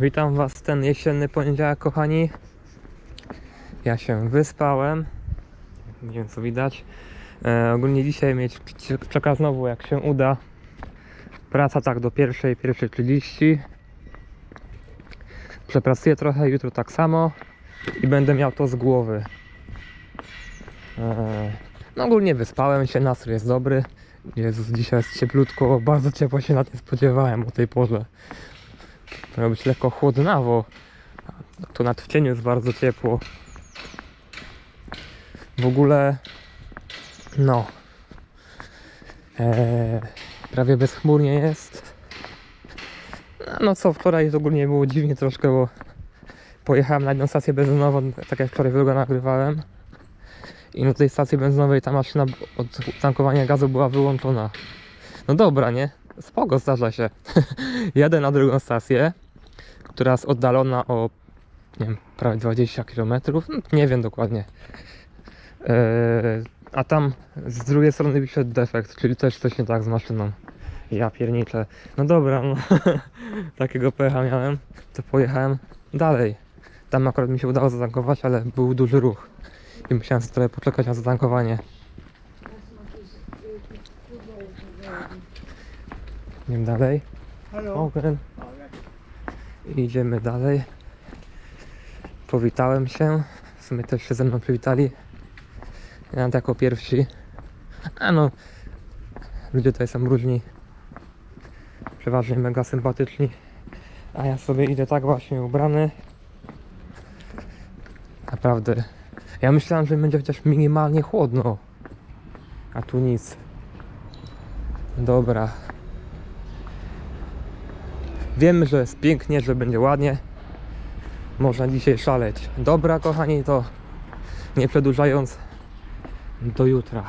Witam Was ten jesienny poniedziałek, kochani. Ja się wyspałem. Nie wiem, co widać. E, ogólnie dzisiaj mieć czeka znowu, jak się uda. Praca tak do pierwszej, pierwszej 30. Przepracuję trochę, jutro tak samo. I będę miał to z głowy. E, no ogólnie wyspałem się, nastrój jest dobry. Jezus, dzisiaj jest cieplutko, bardzo ciepło się nawet nie spodziewałem o tej porze. Miało być lekko chłodnawo. Tu nad w jest bardzo ciepło. W ogóle, no, e, prawie bezchmurnie jest. No, No co, wczoraj ogólnie było dziwnie troszkę, bo pojechałem na jedną stację benzynową, tak jak wczoraj vloga nagrywałem. I na tej stacji benzynowej ta maszyna od tankowania gazu była wyłączona. No dobra, nie? Spoko, zdarza się. Jadę na drugą stację, która jest oddalona o nie wiem, prawie 20 km. No, nie wiem dokładnie. Eee, a tam z drugiej strony wyszedł defekt, czyli też coś nie tak z maszyną. Ja pierniczę. No dobra, no. takiego pecha miałem, to pojechałem dalej. Tam akurat mi się udało zatankować, ale był duży ruch. I musiałem trochę poczekać na zatankowanie. Idziemy dalej. I Idziemy dalej. Powitałem się. W sumie też się ze mną przywitali. Ja jako pierwsi. A no, ludzie tutaj są różni. Przeważnie mega sympatyczni. A ja sobie idę tak właśnie ubrany. Naprawdę. Ja myślałem, że będzie chociaż minimalnie chłodno. A tu nic. Dobra. Wiemy, że jest pięknie, że będzie ładnie. Można dzisiaj szaleć. Dobra, kochani, to nie przedłużając, do jutra.